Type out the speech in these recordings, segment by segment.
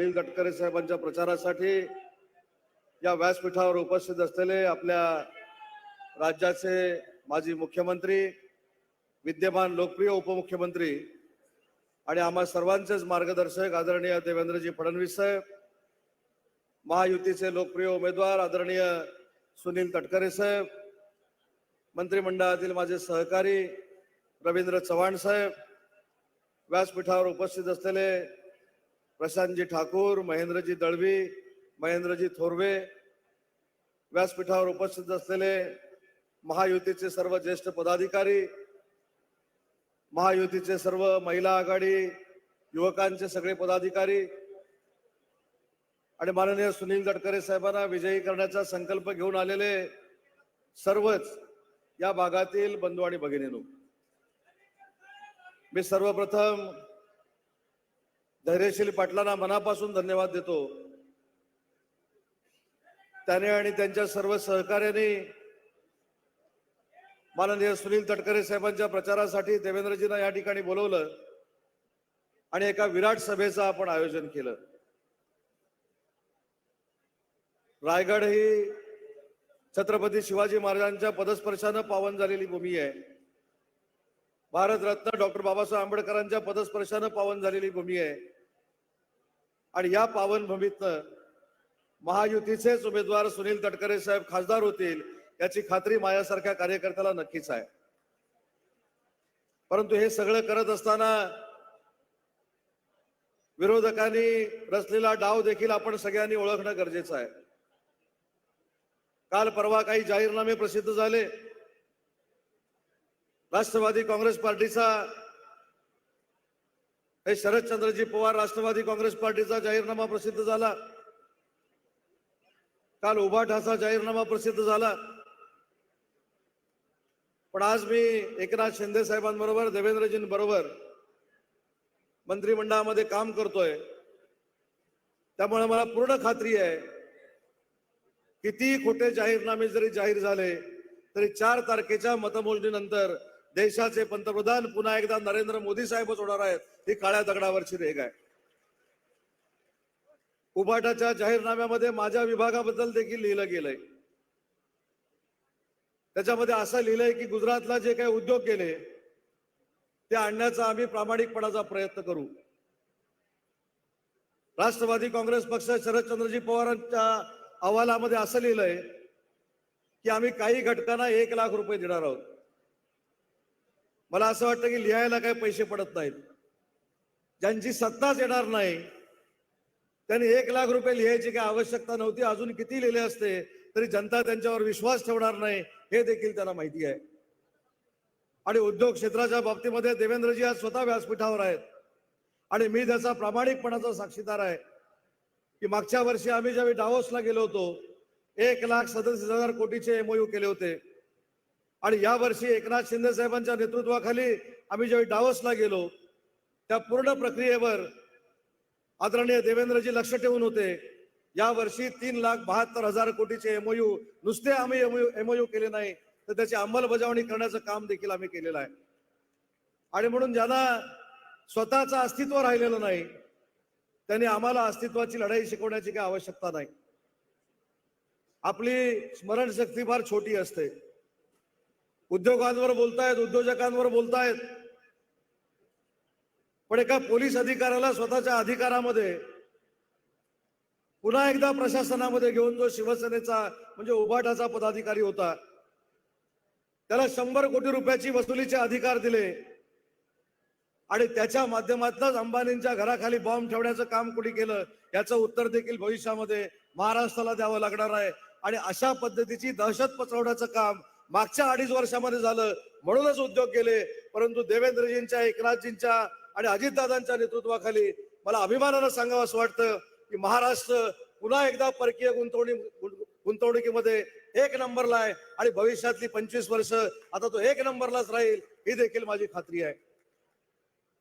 सुनील गटकरे साहेबांच्या प्रचारासाठी या व्यासपीठावर उपस्थित असलेले आपल्या राज्याचे माजी मुख्यमंत्री विद्यमान लोकप्रिय उपमुख्यमंत्री आणि आम्हा सर्वांचेच मार्गदर्शक आदरणीय देवेंद्रजी फडणवीस साहेब महायुतीचे लोकप्रिय उमेदवार आदरणीय सुनील तटकरे साहेब मंत्रिमंडळातील माझे सहकारी रवींद्र चव्हाण साहेब व्यासपीठावर उपस्थित असलेले प्रशांतजी ठाकूर महेंद्रजी दळवी महेंद्रजी थोरवे व्यासपीठावर उपस्थित असलेले महायुतीचे सर्व ज्येष्ठ पदाधिकारी महायुतीचे सर्व महिला आघाडी युवकांचे सगळे पदाधिकारी आणि माननीय सुनील गडकरी साहेबांना विजयी करण्याचा संकल्प घेऊन आलेले सर्वच या भागातील बंधू आणि भगिनीनो मी सर्वप्रथम धैर्यशील पाटलांना मनापासून धन्यवाद देतो. त्याने आणि त्यांच्या सर्व सहकार्याने माननीय सुनील तटकरे साहेबांच्या प्रचारासाठी देवेंद्रजींना या ठिकाणी बोलवलं आणि एका विराट सभेचं आपण आयोजन केलं. रायगड ही छत्रपती शिवाजी महाराजांच्या पदस्पर्शानं पावन झालेली भूमी आहे. भारतरत्न डॉक्टर बाबासाहेब आंबेडकरांच्या पदस्पर्शानं पावन झालेली भूमी आहे. आणि या पावन भूमीतनं महायुतीचेच उमेदवार सुनील तटकरे साहेब खासदार होतील याची खात्री माझ्यासारख्या कार्यकर्त्याला नक्कीच आहे. परंतु हे सगळं करत असताना विरोधकांनी रचलेला डाव देखील आपण सगळ्यांनी ओळखणं गरजेचं आहे. काल परवा काही जाहीरनामे प्रसिद्ध झाले. राष्ट्रवादी काँग्रेस पार्टीचा हे शरदचंद्रजी पवार राष्ट्रवादी काँग्रेस पार्टीचा जाहीरनामा प्रसिद्ध झाला. काल उभाठाचा जाहीरनामा प्रसिद्ध झाला. पण आज मी एकनाथ शिंदे साहेबांबरोबर देवेंद्रजींबरोबर मंत्रिमंडळामध्ये काम करतोय. त्यामुळे मला पूर्ण खात्री आहे किती खोटे जाहीरनामे जरी जाहीर झाले तरी चार तारखेच्या मतमोजणीनंतर देशाचे पंतप्रधान पुन्हा एकदा नरेंद्र मोदी साहेबच होणार आहेत. ही काळ्या दगडावरची रेग आहे. उभाटाच्या जाहीरनाम्यामध्ये माझ्या विभागाबद्दल देखील लिहिलं गेलंय. त्याच्यामध्ये असं लिहिलंय की गुजरातला जे काही उद्योग केले ते आणण्याचा आम्ही प्रामाणिकपणाचा प्रयत्न करू. राष्ट्रवादी काँग्रेस पक्ष शरदचंद्रजी पवारांच्या अहवालामध्ये असं लिहिलंय की आम्ही काही घटकांना एक लाख रुपये देणार आहोत. मला असं वाटतं की लिहायला काही पैसे पडत नाहीत. ज्यांची सत्ताच येणार नाही त्यांनी एक लाख रुपये लिहायची काही आवश्यकता नव्हती अजून किती लिहिले असते तरी जनता त्यांच्यावर विश्वास ठेवणार नाही हे देखील त्यांना माहिती आहे. आणि उद्योग क्षेत्राच्या बाबतीमध्ये देवेंद्रजी आज स्वतः व्यासपीठावर आहेत. आणि मी त्याचा प्रामाणिकपणाचा साक्षीदार आहे की मागच्या वर्षी आम्ही ज्यावेळी डावोसला गेलो होतो एक लाख सदतीस हजार कोटीचे एमओयू केले होते. आणि या वर्षी एकनाथ शिंदे साहेबांच्या नेतृत्वाखाली आम्ही ज्यावेळी डावसला गेलो त्या पूर्ण प्रक्रियेवर आदरणीय देवेंद्रजी लक्ष ठेवून होते. या वर्षी तीन लाख बहात्तर हजार कोटीचे एमओयू नुसते आम्ही एमओयू केले नाही तर त्याची अंमलबजावणी करण्याचं काम देखील आम्ही केलेलं आहे. आणि म्हणून ज्यांना स्वतःचं अस्तित्व राहिलेलं नाही त्यांनी आम्हाला अस्तित्वाची लढाई शिकवण्याची काही आवश्यकता नाही. आपली स्मरणशक्ती फार छोटी असते. उद्योगांवर बोलतायत उद्योजकांवर बोलतायत. पण एका पोलीस अधिकाऱ्याला स्वतःच्या अधिकारामध्ये पुन्हा एकदा प्रशासनामध्ये घेऊन जो शिवसेनेचा म्हणजे उभाटाचा पदाधिकारी होता त्याला शंभर कोटी रुपयाची वसुलीचे अधिकार दिले. आणि त्याच्या माध्यमातूनच अंबानींच्या घराखाली बॉम्ब ठेवण्याचं काम कुणी केलं याचं उत्तर देखील भविष्यामध्ये महाराष्ट्राला द्यावं लागणार आहे. आणि अशा पद्धतीची दहशत पसरवण्याचं काम मागच्या अडीच वर्षामध्ये झालं म्हणूनच उद्योग केले परंतु देवेंद्रजींच्या एकनाथजींच्या आणि अजितदादांच्या नेतृत्वाखाली मला अभिमानानं सांगावं असं वाटतं की महाराष्ट्र पुन्हा एकदा परकीय गुंतवणूक गुंतवणुकीमध्ये एक नंबरला आहे आणि भविष्यातली पंचवीस वर्ष आता तो एक नंबरलाच राहील ही देखील माझी खात्री आहे.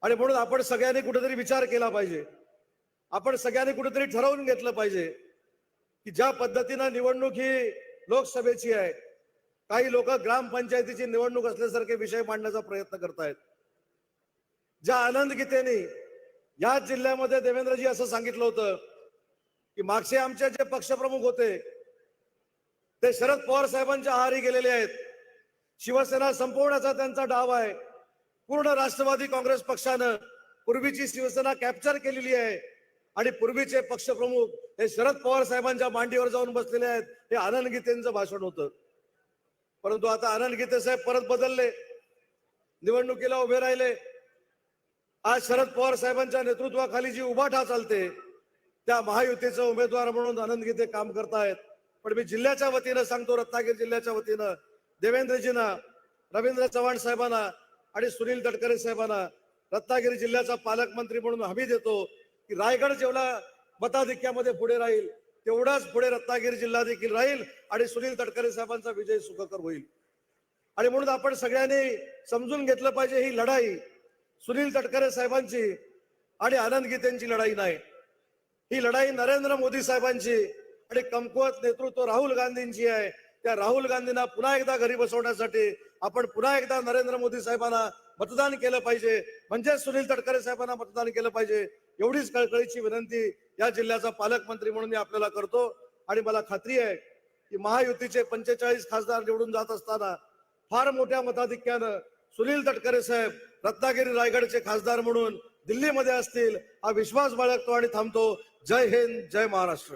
आणि म्हणून आपण सगळ्यांनी कुठेतरी विचार केला पाहिजे. आपण सगळ्यांनी कुठेतरी ठरवून घेतलं पाहिजे की ज्या पद्धतीनं निवडणूक ही लोकसभेची आहे काही लोक ग्रामपंचायतीची निवडणूक असल्यासारखे विषय मांडण्याचा प्रयत्न करतायत. ज्या आनंद गीतेने या जिल्ह्यामध्ये देवेंद्रजी असं सांगितलं होतं की मागचे आमचे जे पक्षप्रमुख होते ते शरद पवार साहेबांच्या आहारी गेलेले आहेत. शिवसेना संपवण्याचा त्यांचा डाव आहे. पूर्ण राष्ट्रवादी काँग्रेस पक्षानं पूर्वीची शिवसेना कॅप्चर केलेली आहे. आणि पूर्वीचे पक्षप्रमुख हे शरद पवार साहेबांच्या मांडीवर जाऊन बसलेले आहेत. हे आनंद गीतेंचं भाषण होतं. परंतु आता आनंद गीते साहेब परत बदलले. निवडणुकीला उभे राहिले. आज शरद पवार साहेबांच्या नेतृत्वाखाली जी उभाठा चालते त्या महायुतीचे उमेदवार म्हणून आनंद गीते काम करतायत. पण मी जिल्ह्याच्या वतीनं सांगतो रत्नागिरी जिल्ह्याच्या वतीनं देवेंद्रजींना रवींद्र चव्हाण साहेबांना आणि सुनील तटकरे साहेबांना रत्नागिरी जिल्ह्याचा पालकमंत्री म्हणून हमी देतो की रायगड जेवढा मताधिक्यामध्ये पुढे राहील तेवढाच पुढे रत्नागिरी जिल्हा देखील राहील आणि सुनील तटकरे साहेबांचा विजय सुखकर होईल. आणि म्हणून आपण सगळ्यांनी समजून घेतलं पाहिजे ही लढाई सुनील तटकरे साहेबांची आणि आनंद गीतेंची लढाई नाही. ही लढाई नरेंद्र मोदी साहेबांची आणि कमकुवत नेतृत्व राहुल गांधींची आहे. त्या राहुल गांधींना पुन्हा एकदा घरी बसवण्यासाठी आपण पुन्हा एकदा नरेंद्र मोदी साहेबांना मतदान केलं पाहिजे. म्हणजे सुनील तटकरे साहेबांना मतदान केलं पाहिजे. एवढीच कळकळीची विनंती या जिल्ह्याचा पालकमंत्री म्हणून मी आपल्याला करतो. आणि मला खात्री आहे की महायुतीचे पंचेचाळीस खासदार निवडून जात असताना फार मोठ्या मताधिक्यानं सुनील तटकरे साहेब रत्नागिरी रायगडचे खासदार म्हणून दिल्लीमध्ये असतील हा विश्वास बाळगतो आणि थांबतो. जय हिंद जय महाराष्ट्र.